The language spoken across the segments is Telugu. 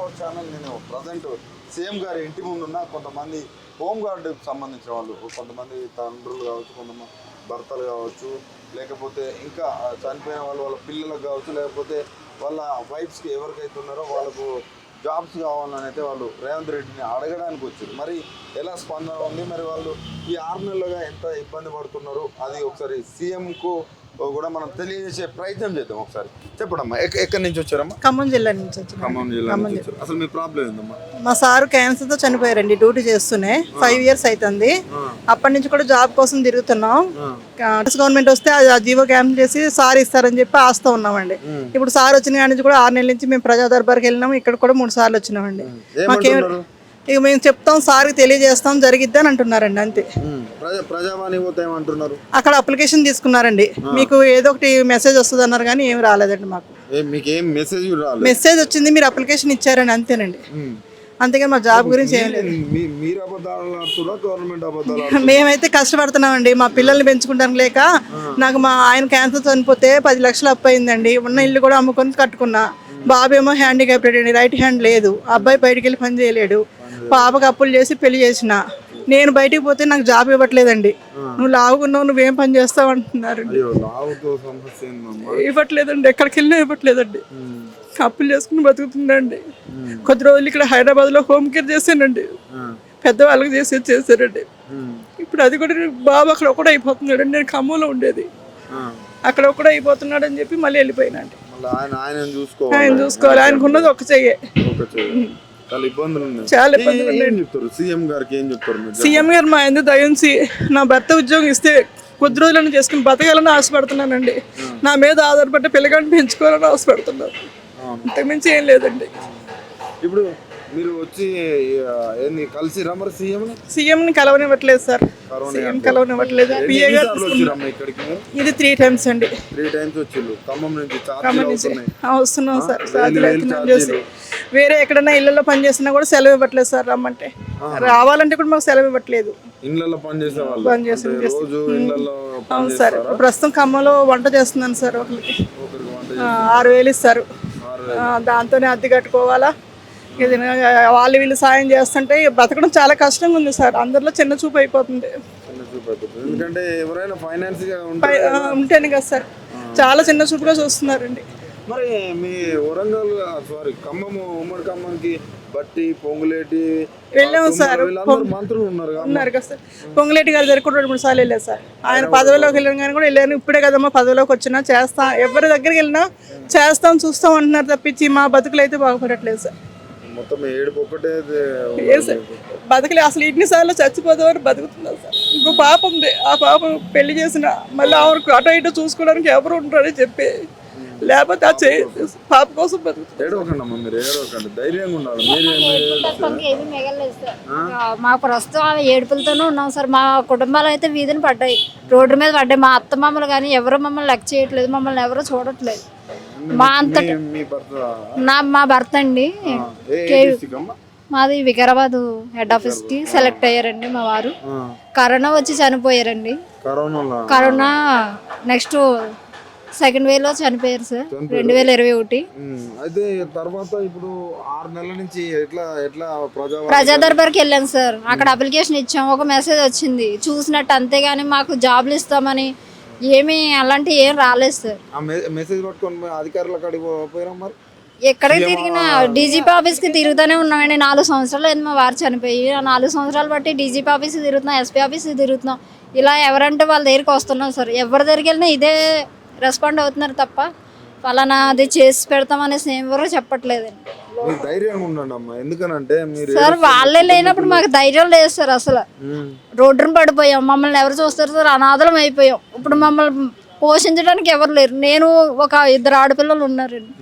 అవర్ ఛానల్ నేను ప్రజెంట్ సీఎం గారి ఇంటి ముందున్న కొంతమంది హోమ్ గార్డుకి సంబంధించిన వాళ్ళు కొంతమంది తండ్రులు కావచ్చు కొంతమంది భర్తలు కావచ్చు లేకపోతే ఇంకా చనిపోయిన వాళ్ళు వాళ్ళ పిల్లలకు కావచ్చు లేకపోతే వాళ్ళ వైఫ్స్కి ఎవరికైతే ఉన్నారో వాళ్ళకు జాబ్స్ కావాలని అయితే వాళ్ళు రేవంత్ రెడ్డిని అడగడానికి వచ్చారు. మరి ఎలా స్పందన ఉంది? మరి వాళ్ళు ఈ ఆరు నెలలుగా ఎంత ఇబ్బంది పడుతున్నారు? అది ఒకసారి సీఎంకు కూడా మనం తెలియజేసే ప్రయత్నం చేద్దాం ఒకసారి. చెప్పడమ్మా ఎక్క- ఎక్కడి నుంచి వచ్చారమ్మా? ఖమ్మం జిల్లా నుంచి వచ్చిన. ఖమ్మం జిల్లా నుంచి వచ్చారు అసలు మీ ప్రాబ్లం ఏందమ్మా? మా సారు క్యాన్సర్తో చనిపోయారండి డ్యూటీ చేస్తూనే ఫైవ్ ఇయర్స్ అవుతుంది అప్పటి నుంచి కూడా జాబ్ కోసం తిరుగుతున్నాం. గవర్నమెంట్ వస్తే అది ఆ జీవో క్యాన్సిల్ చేసి సార్ ఇస్తారని చెప్పి ఆస్తా ఉన్నామండి. ఇప్పుడు సార్ వచ్చిన కాడి నుంచి కూడా ఆరు నెలల నుంచి మేము ప్రజా దర్బార్కి వెళ్ళినాం ఇక్కడ కూడా మూడు సార్లు వచ్చినామండి. మాకేం ఏమంటున్నారు? ఇక మేము చెప్తాం సార్కి తెలియజేస్తాం జరిగిద్ది అని అంటున్నారండి అంతే. ప్రజావాణి అక్కడ అప్లికేషన్ తీసుకున్నారండి. మీకు ఏదో ఒకటి మెసేజ్ వస్తుంది అన్నారు కానీ ఏం రాలేదండి మాకు. ఏ మీకు ఏం మెసేజ్ వచ్చింది మీరు అప్లికేషన్ ఇచ్చారని అంతేనండి. ఉమ్. అంతేగాని మా జాబ్ గురించి ఏం లేదు? మేమైతే కష్టపడుతున్నామండి మా పిల్లల్ని పెంచుకుంటానికి లేక నాకు మా ఆయన క్యాన్సర్ చనిపోతే పది లక్షలు అప్పు అయిందండి ఉన్న ఇల్లు కూడా అమ్ముకొని కట్టుకున్నా. బాబు ఏమో హ్యాండిక్యాప్టెడ్ అండి రైట్ హ్యాండ్ లేదు. అబ్బాయి బయటికి వెళ్ళి పని చేయలేడు. పాపకు అప్పులు చేసి పెళ్ళి చేసిన. నేను బయటికి పోతే నాకు జాబ్ ఇవ్వట్లేదండి. నువ్వు లావుకున్నావు నువ్వేం పని చేస్తావు అంటున్నారు ఇవ్వట్లేదండి ఎక్కడికి వెళ్ళినా ఇవ్వట్లేదండి. అప్పులు చేసుకుని బతుకుతుందండి. కొద్ది రోజులు ఇక్కడ హైదరాబాద్లో హోమ్ కేర్ చేశానండి. పెద్దవాళ్ళకి చేసి చేశారండి. ఇప్పుడు అది కూడా బాబు అక్కడ ఒకటే అయిపోతున్నాడు నేను ఖమ్మంలో ఉండేది. అక్కడ ఒకటే అయిపోతున్నాడు అని చెప్పి మళ్ళీ వెళ్ళిపోయినండి ఆయన చూసుకోవాలి. ఆయన చూసుకోవాలి. ఆయనకు ఉన్నది ఒక చెయ్యే. ఒక చెయ్యి. చాలా ఇబ్బందులు ఉన్నాయి. చాలా ఇబ్బందులు ఏ- చెప్తారు? సీఎం గారికి ఏం చెప్తారు మీరు? సీఎం గారు మా ఎందుకు దయించి నా భర్త ఉద్యోగం ఇస్తే కొద్ది రోజులను చేసుకుని బతకాలని ఆశపడుతున్నానండి. నా మీద ఆధారపడ్డ పిల్లగాడిని పెంచుకోవాలని ఆశపడుతున్నాను. అవును. అంతకుమించి ఏం లేదండి. ఇప్పుడు మీరు వచ్చి ఏంది కలిసిరా మరి సీఎం సీఎంని కలవనివ్వట్లేదు సార్. సీఎం కలవనివ్వట్లేదు. పిఏ గారు మీరు ఇది త్రీ టైమ్స్ అండి. త్రీ టైమ్స్ వచ్చిండ్రు ఖమ్మం నుంచి ఖమ్మం చార్జీలు నుంచి. అవుతున్నాయి. ఆ, వస్తున్నాం సార్. వేలు సాధ్యం వేలు అవుతున్నాం. చేసి. వేరే ఎక్కడైనా ఇళ్ళల్లో పని చేసినా కూడా సెలవు ఇవ్వట్లేదు సార్ రమ్మంటే. రావాలంటే కూడా మాకు సెలవు ఇవ్వట్లేదు. ఇళ్ళల్లో పని చేసే వాళ్ళు. పని చేసిన అంటే రోజు ఇళ్ళల్లో పని అవును సార్. ప్రస్తుతం ఖమ్మంలో వంట చేస్తున్నాను సార్ ఒకరికి. ఒకరికి వంట ఆ, ఆరు వేలు ఇస్తారు. ఆ, దాంతోనే అద్దె కట్టుకోవాలా? వాళ్ళు వీళ్ళు సాయం చేస్తుంటే బతకడం చాలా కష్టంగా ఉంది సార్. అందరిలో చిన్న చూపు అయిపోతుంది. ఎందుకంటే ఎవరైనా ఫైనాన్స్ ఉంటేనే కదా సార్. చాలా చిన్న చూపుగా చూస్తున్నారండి. మరి మీ వరంగల్ సారీ ఖమ్మం ఉమ్మడి ఖమ్మంకి బట్టి పొంగులేటి వెళ్ళాము సార్. మంత్రులు ఉన్నారు కదా. ఉన్నారు కదా సార్. పొంగులేటి గారి దగ్గర కూడా రెండు మూడు సార్లు వెళ్ళారు సార్. ఆయన పదవిలోకి వెళ్ళిన కానీ కూడా వెళ్ళాను ఇప్పుడే కదమ్మా పదవిలోకి వచ్చినా చేస్తా ఎవరి దగ్గరికి వెళ్ళినా చేస్తాం చూస్తాం అంటున్నారు తప్పించి మా బతుకులు అయితే బాగుపడట్లేదు సార్. మొత్తం ఏడుపు ఒక్కటే బతకలే. అసలు ఇన్నిసార్లు చచ్చిపోదామని బతుకుతున్నారు సార్. ఇంకో పాప ఉంది ఆ పాప పెళ్ళి చేసిన మళ్ళీ ఆవిడకు అటు ఇటు చూసుకోవడానికి ఎవరు ఉంటారని చెప్పి లేకపోతే ఆ చేయి పాప కోసం బతుకుతుంది మీరు ఏడవకండి. ధైర్యంగా ఉండాలి. మీరు మా ప్రస్తుతం ఏడుపులతోనే ఉన్నాం సార్. మా కుటుంబాలు అయితే వీధిని పడ్డాయి. రోడ్డు మీద పడ్డాయి. మా అత్త మమ్మల్ని కానీ ఎవరు మమ్మల్ని లెక్క చేయట్లేదు. మమ్మల్ని ఎవరు చూడట్లేదు. మా అంత నా మా భర్త అండి. మాది వికారాబాద్ హెడ్ ఆఫీస్కి సెలెక్ట్ అయ్యారండి మా వారు. కరోనా వచ్చి చనిపోయారండి. కరోనా నెక్స్ట్ సెకండ్ వేలో చనిపోయారు సార్. రెండు వేల ఇరవై ఒకటి. అయితే తర్వాత ఇప్పుడు ఆరు నెలల నుంచి ఎట్లా ఎట్లా ప్రజా ప్రజా దర్బార్కి వెళ్ళాను సార్. అక్కడ అప్లికేషన్ ఇచ్చాం. ఒక మెసేజ్ వచ్చింది. చూసినట్టు అంతేగాని మాకు జాబ్లు ఇస్తామని ఏమీ అలాంటి ఏం రాలేదు సార్. ఆ మె- మెసేజ్ పట్టుకొని పోయి అధికారుల కాడికి పో- పోయిరా మరి? ఎక్కడికి తిరిగినా డీజీపీ ఆఫీస్కి తిరుగుతూనే ఉన్నామండి. నాలుగు సంవత్సరాలు అయింది మా వారు చనిపోయి. ఆ నాలుగు సంవత్సరాలు బట్టి డీజీపీ ఆఫీస్కి తిరుగుతున్నాం ఎస్పీ ఆఫీస్కి తిరుగుతున్నాం. ఇలా ఎవరంటే వాళ్ళ దగ్గరికి వస్తున్నాం సార్. ఎవరి దగ్గరికి వెళ్ళినా ఇదే రెస్పాండ్ అవుతున్నారు తప్ప ఫలానా అది చేసి పెడతామనేసి ఎవరూ చెప్పట్లేదండి. మీరు ధైర్యంగా ఉండండి అమ్మా. ఎందుకనంటే మీరు సార్ వాళ్ళే లేనప్పుడు మాకు ధైర్యం లేదు సార్ అసలు. రోడ్డున పడిపోయాం. మమ్మల్ని ఎవరు చూస్తారు సార్? అనాథలం అయిపోయాం. ఇప్పుడు మమ్మల్ని పోషించడానికి ఎవరు లేరు. నేను ఒక ఇద్దరు ఆడపిల్లలు ఉన్నారండి.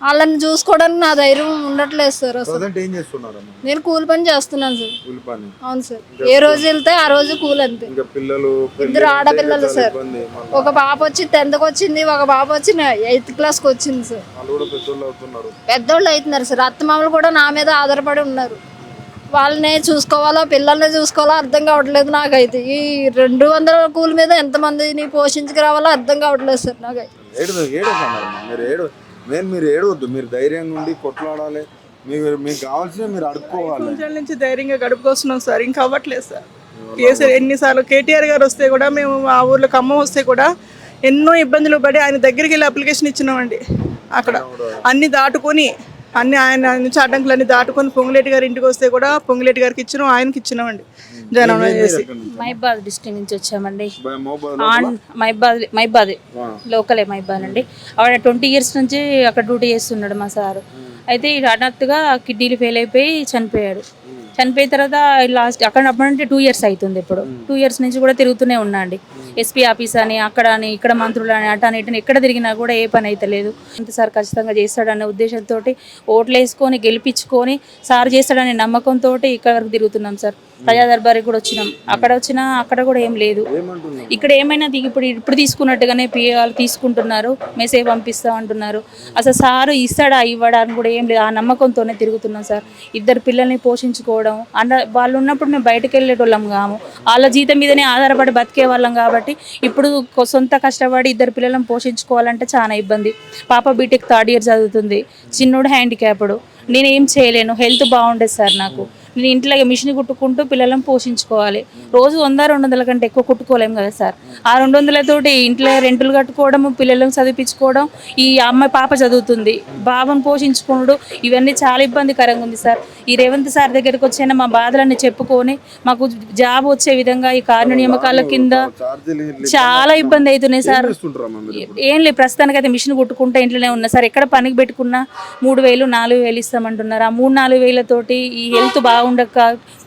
వాళ్ళని చూసుకోవడానికి నా ధైర్యం ఉండట్లేదు సార్ అసలు. ప్రజెంట్ ఏం చేస్తున్నారమ్మా నేను కూలి పని చేస్తున్నాను సార్. కూలి పని. అవును సార్. ఏ రోజు వెళ్తే ఆ రోజు కూలి అంతే. ఇంకా పిల్లలు ఇద్దరు ఆడపిల్లలు సార్. ఇబ్బంది. మళ్ళీ ఒక పాప వచ్చి టెన్త్కి వచ్చింది ఒక పాప వచ్చి ఎయిత్ క్లాస్కి వచ్చింది సార్. వాళ్ళు కూడా పెద్దోళ్ళు అవుతున్నారు. పెద్దోళ్ళు అవుతున్నారు సార్. అత్తమామలు కూడా నా మీద ఆధారపడి ఉన్నారు. వాళ్ళని చూసుకోవాలో పిల్లల్ని చూసుకోవాలో అర్థం కావట్లేదు నాకైతే. ఈ రెండు వందల కూలి మీద ఎంతమందిని పోషించుకురావాలో అర్థం కావట్లేదు సార్ నాకైతే. ఏడు ఏడవకన్నారమ్మా మీరు ఏడు నేను మీరు ఏడవద్దు మీరు ధైర్యంగా ఉండి కొట్లాడాలి. మీకు మీకు కావాల్సిన మీరు అడుక్కోవాలి. నుంచి ధైర్యంగా గడుపుకొస్తున్నాం సార్ ఇంకా అవ్వట్లేదు సార్. కేసీఆర్ ఎన్నిసార్లు కేటీఆర్ గారు వస్తే కూడా మేము ఆ ఊర్లో ఖమ్మం వస్తే కూడా ఎన్నో ఇబ్బందులు పడి ఆయన దగ్గరికి వెళ్ళి అప్లికేషన్ ఇచ్చినామండి. అక్కడ అన్ని దాటుకొని అన్ని ఆయన నుంచి అడ్డంకులన్నీ దాటుకొని పొంగులేటి గారి ఇంటికి వస్తే కూడా పొంగులేటి గారికి ఇచ్చినాం ఆయనకి ఇచ్చినామండి. జనం చేసి మైబాద్ డిస్ట్రిక్ట్ నుంచి వచ్చామండి. మోబాద్ ఆన్ మైబాద్ మైబాద్ లోకలే మైబాద్ అండి. ఆవిడ ట్వంటీ ఇయర్స్ నుంచి అక్కడ డ్యూటీ చేస్తున్నాడు మా సారు. అయితే హఠాత్తుగా కిడ్నీలు ఫెయిల్ అయిపోయి చనిపోయాడు. చనిపోయిన తర్వాత లాస్ట్ అక్కడ అప్పుడంటే టూ ఇయర్స్ అవుతుంది ఇప్పుడు. టూ ఇయర్స్ నుంచి కూడా తిరుగుతూనే ఉన్నా అండి. ఎస్పీ ఆఫీస్ అని అక్కడ అని ఇక్కడ మంత్రులు అని అటు అని ఎక్కడ తిరిగినా కూడా ఏ పని అయితే లేదు. అంత సార్ ఖచ్చితంగా చేస్తాడనే ఉద్దేశంతో ఓట్లు వేసుకొని గెలిపించుకొని సార్ చేస్తాడనే నమ్మకంతో ఇక్కడ వరకు తిరుగుతున్నాం సార్. ప్రజా దర్బారికి కూడా వచ్చినాం. అక్కడ వచ్చినా అక్కడ కూడా ఏం లేదు. ఇక్కడ ఏమైనా ఇప్పుడు ఇప్పుడు తీసుకున్నట్టుగానే పిఏ వాళ్ళు తీసుకుంటున్నారు. మెసేజ్ పంపిస్తా అంటున్నారు. అసలు సారు ఇస్తాడా ఇవ్వడా అని కూడా ఏం లేదు. ఆ నమ్మకంతోనే తిరుగుతున్నాం సార్. ఇద్దరు పిల్లల్ని పోషించుకోవడం అన్న వాళ్ళు ఉన్నప్పుడు మేము బయటకు వెళ్ళేటోళ్ళం కాము. వాళ్ళ జీతం మీదనే ఆధారపడి బతికే వాళ్ళం కాబట్టి ఇప్పుడు సొంత కష్టపడి ఇద్దరు పిల్లలను పోషించుకోవాలంటే చాలా ఇబ్బంది. పాప బీటెక్ థర్డ్ ఇయర్ చదువుతుంది చిన్నోడు హ్యాండిక్యాప్డ్. నేనేం చేయలేను హెల్త్ బాగుండేది సార్ నాకు. నేను ఇంట్లో మిషన్ కుట్టుకుంటూ పిల్లలను పోషించుకోవాలి. రోజు వంద రెండు వందల కంటే ఎక్కువ కుట్టుకోలేము కదా సార్? ఆ రెండు వందలతోటి ఇంట్లో రెంటులు కట్టుకోవడం పిల్లలను చదివించుకోవడం ఈ అమ్మాయి పాప చదువుతుంది. బాబుని పోషించుకోవడం ఇవన్నీ చాలా ఇబ్బందికరంగా ఉంది సార్. ఈ రేవంత్ సార్ దగ్గరికి వచ్చైనా మా బాధలన్నీ చెప్పుకొని మాకు జాబ్ వచ్చే విధంగా ఈ కారణ నియామకాల కింద చాలా ఇబ్బంది అవుతున్నాయి సార్. ఏం లేదు ప్రస్తుతానికి అయితే మిషన్ కుట్టుకుంటే ఇంట్లోనే ఉన్నా సార్. ఎక్కడ పనికి పెట్టుకున్నా మూడు వేలు నాలుగు వేలు ఇస్తామంటున్నారు. ఆ మూడు నాలుగు వేలతోటి ఈ హెల్త్ ఉండక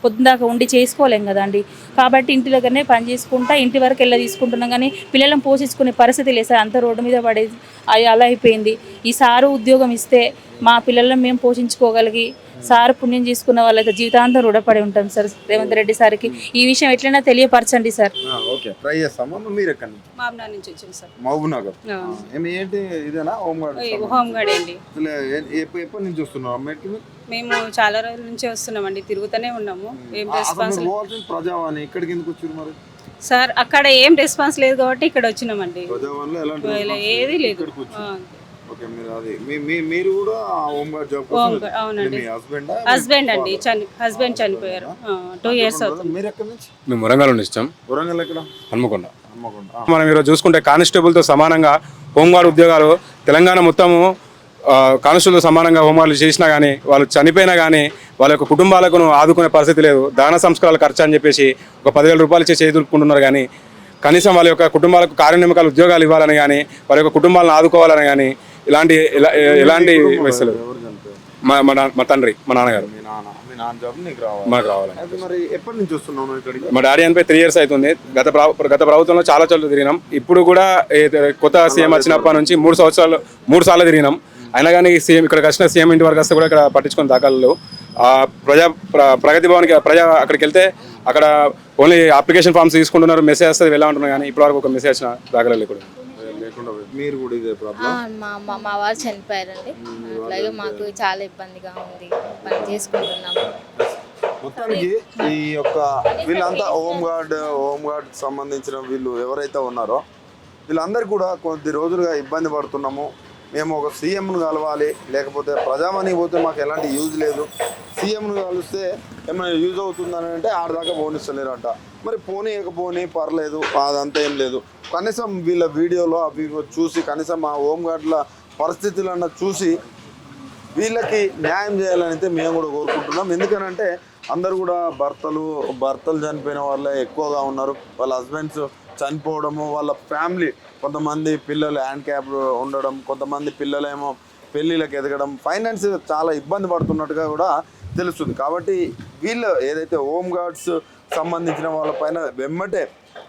పొద్దుదాకా ఉండి చేసుకోలేం కదండి. కాబట్టి ఇంటి దగ్గరనే పని చేసుకుంటా ఇంటి వరకు వెళ్ళి తీసుకుంటున్నాం. కానీ పిల్లలను పోషించుకునే పరిస్థితి లేదు సార్. అంత రోడ్డు మీద పడేది అది అలా అయిపోయింది. ఈ సారు ఉద్యోగం ఇస్తే మా పిల్లలను మేము పోషించుకోగలిగి సార్ పుణ్యం చేసుకున్న వాళ్ళైతే జీవితాంతం రుణపడి ఉంటాం సార్. రేవంత్ రెడ్డి సార్కి. ఈ విషయం ఎట్లైనా తెలియపరచండి సార్. ఆ, ఓకే. ట్రై చేస్తామా మీరు ఎక్కడి నుంచి? మామనా నుంచి వచ్చింది సార్. మహబూబ్ నగర్ ఆ, ఏమి ఏంటి ఇదేనా? హోమ్ గార్డ్ గార్డ్ అండి. ఎప్పటి నుంచి? మేము చాలా రోజుల నుంచి వస్తున్నామండి. తిరుగుతూనే ఉన్నాము. ఏం రెస్పాన్స్ మీరు పోవాల్సిన ప్రజావాణి. ఇక్కడికి ఎందుకు వచ్చారు మరి? సార్ అక్కడ ఏం రెస్పాన్స్ లేదు కాబట్టి ఇక్కడ వచ్చినామండి. ఏది లేదు. ఓకే మీరు అది మీ మీ- మీరు కూడా హోమ్ గార్డ్ జాబ్ హోమ్ కోసం గార్డ్, అవునండి. మీ హస్బెండ్ హస్బెండ్ అండి చని హస్బెండ్ చనిపోయారు. టూ ఇయర్స్ అవుతుంది. మీరు ఎక్కడి నుంచి? మేము వరంగల్ నుండి ఇస్తాం వరంగల్ ఎక్కడ? హన్మకొండ. హమ్మకొండ మనం ఈరోజు చూసుకుంటే కానిస్టేబుల్తో సమానంగా హోంగార్డ్ ఉద్యోగాలు తెలంగాణ మొత్తము కానిస్టేబుల్తో సమానంగా హోంగార్డులు చేసినా కానీ వాళ్ళు చనిపోయినా కానీ వాళ్ళ యొక్క కుటుంబాలకు ఆదుకునే పరిస్థితి లేదు. దాన సంస్కారాల ఖర్చు అని చెప్పేసి ఒక పదివేల రూపాయలు ఇచ్చి చేదుకుంటున్నారు కానీ కనీసం వాళ్ళ యొక్క కుటుంబాలకు కార్యనియమకాల ఉద్యోగాలు ఇవ్వాలని కానీ వాళ్ళ యొక్క కుటుంబాలను ఆదుకోవాలని కానీ ఇలాంటి ఎలా- ఎలాంటి చనిపోయారు మా మా తండ్రి మా నాన్నగారు. రావాలి. మాకు ఇక్కడికి? మా డాడీ అనిపై త్రీ ఇయర్స్ అవుతుంది. గత గత ప్రభుత్వంలో చాలా చోట్ల తిరిగినాం. ఇప్పుడు కూడా కొత్త సీఎం వచ్చినప్పటి నుంచి మూడు సంవత్సరాలు మూడు సార్లు తిరిగినాం. అయినా కానీ సీఎం ఇక్కడికి వచ్చిన సీఎం ఇంటి వరకు వస్తే కూడా ఇక్కడ పట్టించుకుని దాఖలు ప్రజా ప్ర- ప్రగతి భవన్కి ప్రజా అక్కడికి వెళ్తే అక్కడ ఓన్లీ అప్లికేషన్ ఫామ్స్ తీసుకుంటున్నారు మెసేజ్ వస్తుంది వెళ్ళమంటున్నారు కానీ ఇప్పటివరకు ఒక మెసేజ్ వచ్చిన దాఖలు లేకుండా లేకుండా మీరు కూడా ఇదే ఆ, ప్రాబ్లం మా మా మా వారు చనిపోయారండి. అట్లాగే మాకు చాలా ఇబ్బందిగా ఉంది. పని చేసుకుంటున్నాము. మొత్తానికి ఈ యొక్క వీళ్ళంతా హోమ్ గార్డ్ హోమ్ గార్డ్ సంబంధించిన వీళ్ళు ఎవరైతే ఉన్నారో వీళ్ళందరూ కూడా కొద్ది రోజులుగా ఇబ్బంది పడుతున్నాము. మేము ఒక సీఎంను కలవాలి లేకపోతే ప్రజామణి పోతే మాకు ఎలాంటి యూజ్ లేదు. సీఎంను కలిస్తే ఏమైనా యూజ్ అవుతుందని అంటే ఆడదాకా పోనిస్తలేరంట. మరి పోనీయకపోని పర్లేదు అదంతా ఏం లేదు. కనీసం వీళ్ళ వీడియోలో అవి చూసి కనీసం మా హోమ్ గార్డ్ల పరిస్థితులన్న చూసి వీళ్ళకి న్యాయం చేయాలని అయితే మేము కూడా కోరుకుంటున్నాం. ఎందుకనంటే అందరు కూడా భర్తలు భర్తలు చనిపోయిన వాళ్ళే ఎక్కువగా ఉన్నారు. వాళ్ళ హస్బెండ్స్ చనిపోవడము వాళ్ళ ఫ్యామిలీ కొంతమంది పిల్లలు హ్యాండ్ క్యాప్ ఉండడం కొంతమంది పిల్లలేమో పెళ్ళిళ్ళకి ఎదగడం ఫైనాన్స్ చాలా ఇబ్బంది పడుతున్నట్టుగా కూడా తెలుస్తుంది. కాబట్టి వీళ్ళు ఏదైతే హోమ్ గార్డ్స్ సంబంధించిన వాళ్ళ పైన వెమ్మటే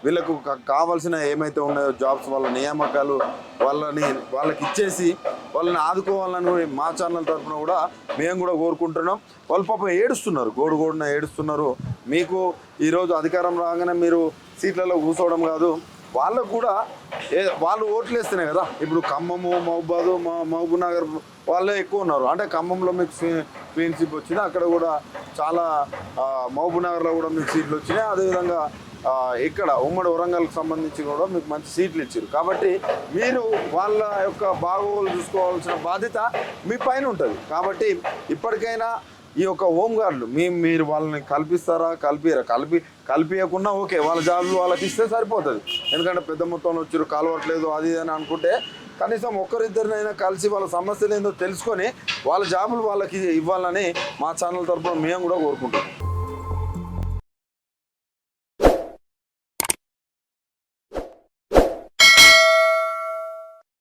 వీళ్ళకు కావాల్సిన ఏమైతే ఉన్నాయో జాబ్స్ వాళ్ళ నియామకాలు వాళ్ళని వాళ్ళకి ఇచ్చేసి వాళ్ళని ఆదుకోవాలని మా ఛానల్ తరఫున కూడా మేము కూడా కోరుకుంటున్నాం. వాళ్ళు పాపం ఏడుస్తున్నారు గోడు గోడున ఏడుస్తున్నారు. మీకు ఈరోజు అధికారం రాగానే మీరు సీట్లలో కూర్చోవడం కాదు. వాళ్ళకు కూడా ఏ వాళ్ళు ఓట్లు వేస్తేనే కదా. ఇప్పుడు ఖమ్మము మహబాదు మహబూబ్ నగర్ వాళ్ళే ఎక్కువ ఉన్నారు. అంటే ఖమ్మంలో మీకు క్లీన్షిప్ వచ్చింది అక్కడ కూడా చాలా మహబూబ్ నగర్లో కూడా మీకు సీట్లు వచ్చినాయి. అదేవిధంగా ఇక్కడ ఉమ్మడి వరంగల్కి సంబంధించి కూడా మీకు మంచి సీట్లు ఇచ్చారు. కాబట్టి మీరు వాళ్ళ యొక్క బాగోగులు చూసుకోవాల్సిన బాధ్యత మీ పైన ఉంటుంది. కాబట్టి ఇప్పటికైనా ఈ యొక్క హోంగార్డులు మీ మీరు వాళ్ళని కల్పిస్తారా కల్పియరా? కలిపి కల్పించకుండా ఓకే వాళ్ళ జాబ్లు వాళ్ళకి ఇస్తే సరిపోతుంది. ఎందుకంటే పెద్ద మొత్తంలో వచ్చారు కలవట్లేదు అది ఇది అని అనుకుంటే కనీసం ఒక్కరిద్దరినైనా కలిసి వాళ్ళ సమస్యలు ఏందో తెలుసుకొని వాళ్ళ జాబులు వాళ్ళకి ఇవ్వాలని మా ఛానల్ తరపున మేము కూడా కోరుకుంటాం